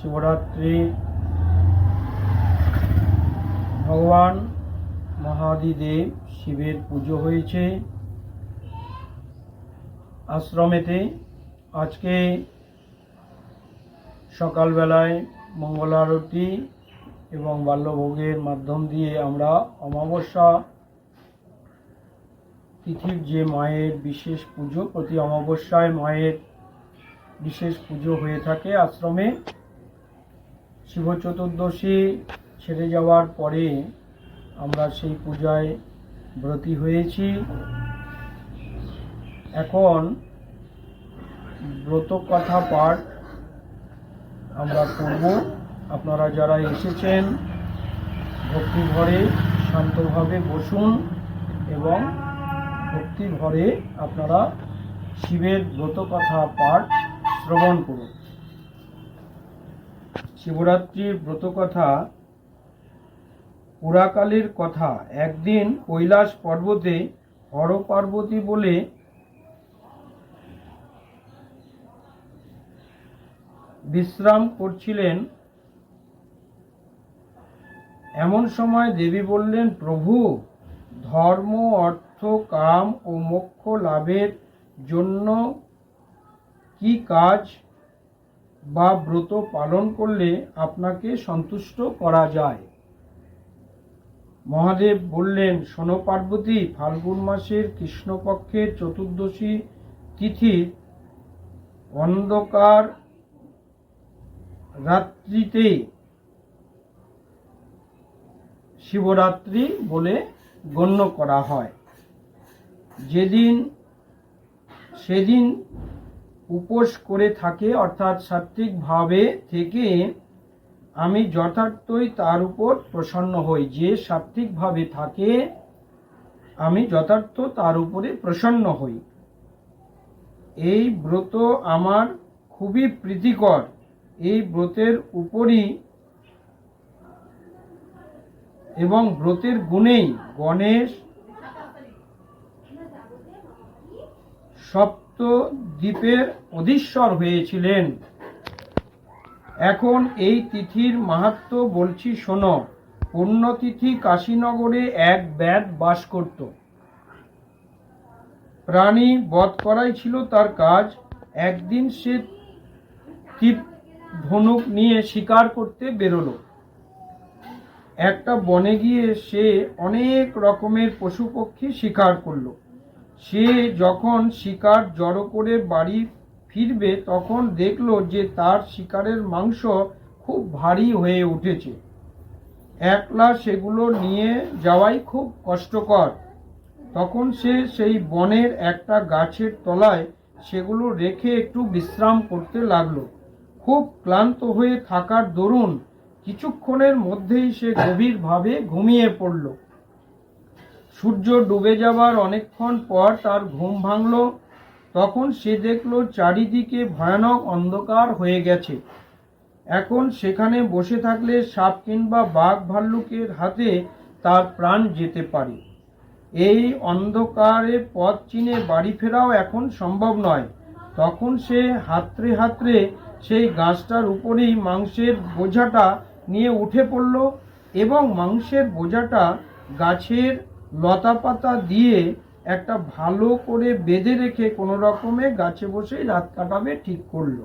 শিবরাত্রি। ভগবান মহাদিদেব শিবের পুজো হয়েছে। আশ্রমেতে আজকে সকালবেলায় মঙ্গল আরতি এবং বাল্যভোগের মাধ্যম দিয়ে আমরা অমাবস্যা তিথির যে মায়ের বিশেষ পুজো, প্রতি অমাবস্যায় মায়ের বিশেষ পুজো হয়ে থাকে আশ্রমে। শিব চতুর্দশী ছেড়ে যাওয়ার পরে আমরা সেই পূজায় ব্রতী হয়েছি। এখন ব্রত কথা পাঠ আমরা করব। আপনারা যারা এসেছেন ভক্তি ভরে শান্তভাবে বসুন এবং ভক্তি ভরে আপনারা শিবের ব্রত কথা পাঠ শ্রবণ করুন। শিবরাত্রির ব্রত কথা পুরাকালের কথা, একদিন কৈলাস পর্বতে হর পার্বতী বলে বিশ্রাম করছিলেন। এমন সময় দেবী বললেন, প্রভু, ধর্ম, অর্থ, কাম ও মোক্ষ লাভের জন্য কি কাজ বা ব্রত পালন করলে আপনাকে সন্তুষ্ট করা যায়। মহাদেব বললেন, শোনো পার্বতী, ফাল্গুন মাসের কৃষ্ণপক্ষের চতুর্দশী তিথির অন্ধকার রাত্রিতে শিবরাত্রি বলে গণ্য করা হয়। যেদিন, সেদিন উপোস করে থাকে, অর্থাৎ সাত্ত্বিকভাবে থেকে আমি যথার্থই তার উপর প্রসন্ন হই। যে সাত্ত্বিকভাবে থাকে, আমি যথার্থ তার উপরে প্রসন্ন হই। এই ব্রত আমার খুবই প্রীতিকর। এই ব্রতের উপরই এবং ব্রতের গুণেই গণেশ সপ্তদ্বীপের অধীশ্বর হয়েছিলেন। এখন এই তিথির মাহাত্ম বলছি, শোনো, পুণ্যতিথি কাশীনগরে এক ব্যাদ বাস করত। প্রাণী বধ করাই ছিল তার কাজ। একদিন সে তীপ ধনুক নিয়ে শিকার করতে বেরোলো। একটা বনে গিয়ে সে অনেক রকমের পশু পক্ষী শিকার করল। সে যখন শিকার জড়ো করে বাড়ি ফিরবে, তখন দেখল যে তার শিকারের মাংস খুব ভারী হয়ে উঠেছে। একলা সেগুলো নিয়ে যাওয়াই খুব কষ্টকর। তখন সে সেই বনের একটা গাছের তলায় সেগুলো রেখে একটু বিশ্রাম করতে লাগল। খুব ক্লান্ত হয়ে থাকার দরুন কিছুক্ষণের মধ্যেই সে গভীরভাবে ঘুমিয়ে পড়ল। সূর্য ডুবে যাবার অনেকক্ষণ পর তার ঘুম ভাঙল। তখন সে দেখল চারিদিকে ভয়ানক অন্ধকার হয়ে গেছে। এখন সেখানে বসে থাকলে সাপ কিংবা বাঘ ভাল্লুকের হাতে তার প্রাণ যেতে পারে। এই অন্ধকারে পথ চিনে বাড়ি ফেরাও এখন সম্ভব নয়। তখন সে হাতড়ে হাতড়ে সেই গাছটার উপরেই মাংসের বোঝাটা নিয়ে উঠে পড়ল এবং মাংসের বোঝাটা গাছের লতা পাতা দিয়ে একটা ভালো করে বেঁধে রেখে কোনো রকমে গাছে বসেই রাত কাটাবে ঠিক করল।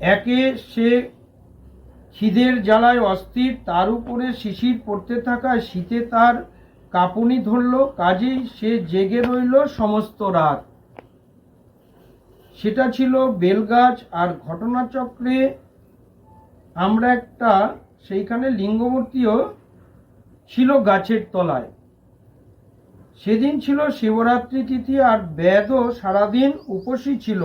একে সে খিদের জ্বালায় অস্থির, তার উপরে শিশির পড়তে থাকায় শীতে তার কাঁপুনি ধরল, কাজেই সে জেগে রইল সমস্ত রাত। সেটা ছিল বেলগাছ আর ঘটনাচক্রে আমরা একটা সেইখানে লিঙ্গমূর্তিও ছিল গাছের তলায়। সেদিন ছিল শিবরাত্রি তিথি আর বেদও সারাদিন উপসী ছিল।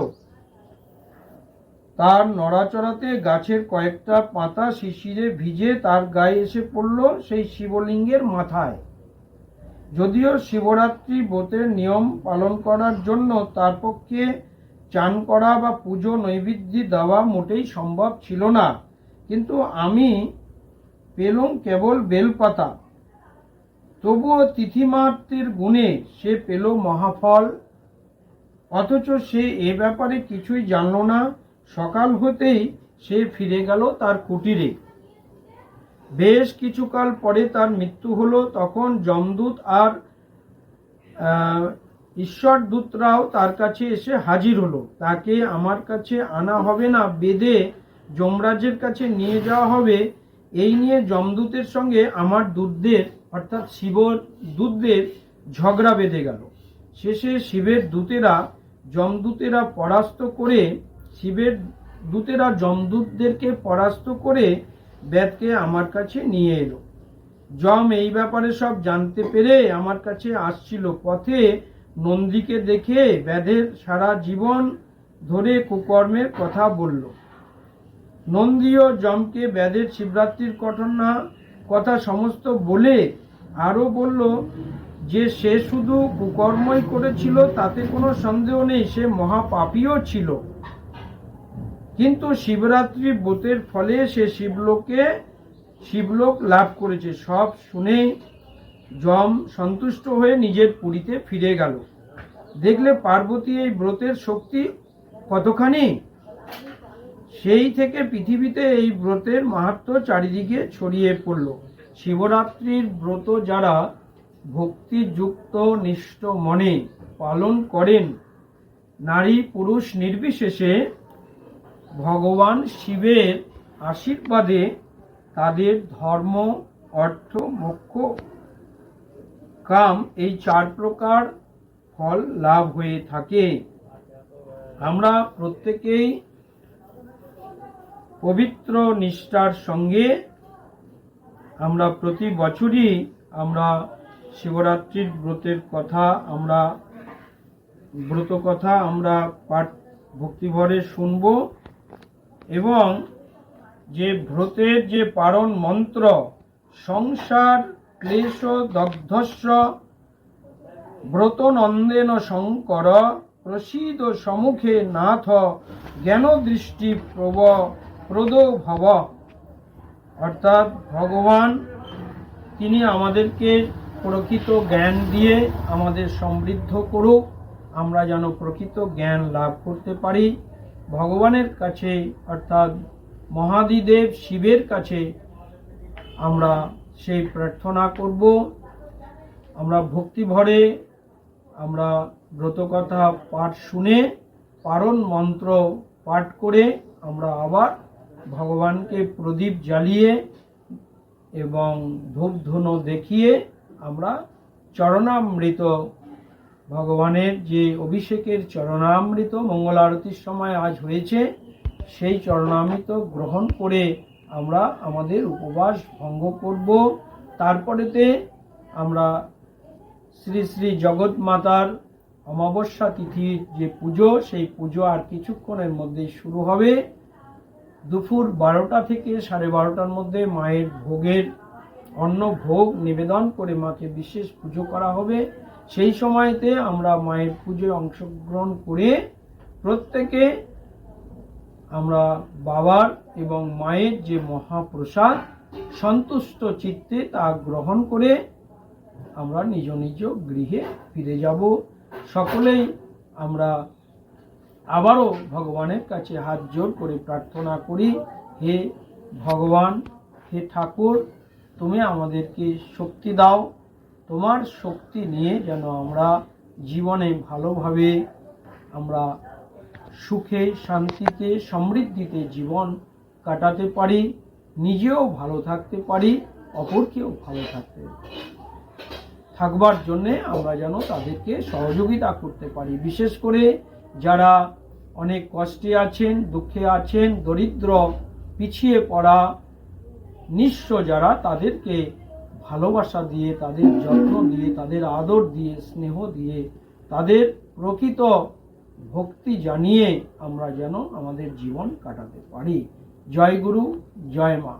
তার নড়াচড়াতে গাছের কয়েকটা পাতা শিশিরে ভিজে তার গায়ে এসে পড়ল সেই শিবলিঙ্গের মাথায়। যদিও শিবরাত্রি ব্রতের নিয়ম পালন করার জন্য তার পক্ষে চান করা বা পুজো নৈবেদ্য দেওয়া মোটেই সম্ভব ছিল না। কিন্তু আমি পেলুম কেবল বেলপাতা। তবুও তিথিমাত্রের গুণে সে পেল মহাফল। অথচ সে এ ব্যাপারে কিছুই জানল না। সকাল হতেই সে ফিরে গেল তার কুটিরে। বেশ কিছুকাল পরে তার মৃত্যু হলো। তখন যমদূত আর ঈশ্বর দূতরাও তার কাছে এসে হাজির হলো। তাকে আমার কাছে আনা হবে না বেদে যমরাজের কাছে নিয়ে যাওয়া হবে। এই নিয়ে যমদূতের সঙ্গে আমার দূতদের অর্থাৎ শিব দূতদের ঝগড়া বেঁধে গেল। শেষে শিবের দূতেরা যমদূতেরা পরাস্ত করে শিবের দূতেরা যমদূতদেরকে পরাস্ত করে বেদকে আমার কাছে নিয়ে এলো। যম এই ব্যাপারে সব জানতে পেরে আমার কাছে আসছিল পথে নন্দীকে দেখে ব্যাধের সারা জীবন ধরে কুকর্মের কথা বলল। নন্দীও যমকে ব্যাধের শিবরাত্রির ঘটনা কথা সমস্ত বলে আরও বলল যে সে শুধু কুকর্মই করেছিল, তাতে কোনো সন্দেহ নেই, সে মহাপাপীও ছিল। কিন্তু শিবরাত্রি ব্রতের ফলে সে শিবলোকে, শিবলোক লাভ করেছে। সব শুনে যম সন্তুষ্ট হয়ে নিজের পুরীতে ফিরে গেল। দেখলে পার্বতী এই ব্রতের শক্তি কতখানি? সেই থেকে পৃথিবীতে এই ব্রতের মাহাত্ম চারিদিকে ছড়িয়ে পড়ল। শিবরাত্রির ব্রত যারা ভক্তিযুক্ত নিষ্ঠ মনে পালন করেন, নারী পুরুষ নির্বিশেষে ভগবান শিবের আশীর্বাদে তাদের ধর্ম, অর্থ, মোক্ষ কাম এই চার প্রকার ফল লাভ হয়ে থাকে। আমরা প্রত্যেকেই পবিত্র নিষ্ঠার সঙ্গে আমরা প্রতি বছরই আমরা শিবরাত্রির ব্রতের কথা, আমরা ব্রত কথা আমরা পাঠ ভক্তিভরে শুনব এবং যে ব্রতের যে পারণ মন্ত্র, সংসার, ক্লেশ দগ্ধস্য ব্রত নন্দেন শঙ্কর, প্রসীদ সম্মুখে নাথ জ্ঞান দৃষ্টি প্রব প্রদ ভব অর্থাৎ ভগবান, তিনি আমাদেরকে প্রকৃত জ্ঞান দিয়ে আমাদের সমৃদ্ধ করুক। আমরা যেন প্রকৃত জ্ঞান লাভ করতে পারি। ভগবানের কাছে, অর্থাৎ মহাদিদেব শিবের কাছে আমরা সেই প্রার্থনা করব। আমরা ভক্তি ভরে, আমরা ব্রতকথা পাঠ শুনে, পারণ মন্ত্র পাঠ করে আমরা আবার ভগবানকে প্রদীপ জ্বালিয়ে এবং ধূপ ধুনো দেখিয়ে আমরা চরণামৃত। ভগবানের যে অভিষেকের চরণামৃত মঙ্গল আরতির সময় আজ হয়েছে, সেই চরণামৃত গ্রহণ করে আমরা আমাদের উপবাস ভঙ্গ করব। তারপরেতে আমরা শ্রী শ্রী জগৎ মাতার অমাবস্যা তিথির যে পুজো, সেই পুজো আর কিছুক্ষণের মধ্যেই শুরু হবে। দুপুর বারোটা থেকে সাড়ে বারোটার মধ্যে মায়ের ভোগের অন্ন ভোগ নিবেদন করে মাকে বিশেষ পুজো করা হবে। সেই সময়তে আমরা মায়ের পুজোয় অংশগ্রহণ করে প্রত্যেকে আমরা বাবার এবং মায়ের যে মহাপ্রসাদ সন্তুষ্ট চিত্তে তা গ্রহণ করে আমরা নিজ নিজ গৃহে ফিরে যাব। সকলেই আমরা আবারও ভগবানের কাছে হাত জোর করে প্রার্থনা করি, হে ভগবান, হে ঠাকুর, তুমি আমাদেরকে শক্তি দাও। তোমার শক্তি নিয়ে যেন আমরা জীবনে ভালোভাবে আমরা সুখে, শান্তিতে, সমৃদ্ধিতে জীবন কাটাতে পারি, নিজেও ভালো থাকতে পারি, অপরকেও ভালো থাকতে থাকবার জন্যে আমরা যেন তাদেরকে সহযোগিতা করতে পারি। বিশেষ করে যারা অনেক কষ্টে আছেন, দুঃখে আছেন, দরিদ্র, পিছিয়ে পড়া, নিঃস্ব যারা, তাদেরকে ভালোবাসা দিয়ে, তাদের যত্ন দিয়ে, তাদের আদর দিয়ে, স্নেহ দিয়ে, তাদের প্রকৃত ভক্তি জানিয়ে আমরা যেন আমাদের জীবন কাটাতে পারি জয় গুরু, জয় মা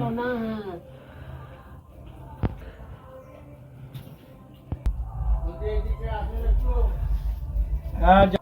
ভালো না হ্যাঁ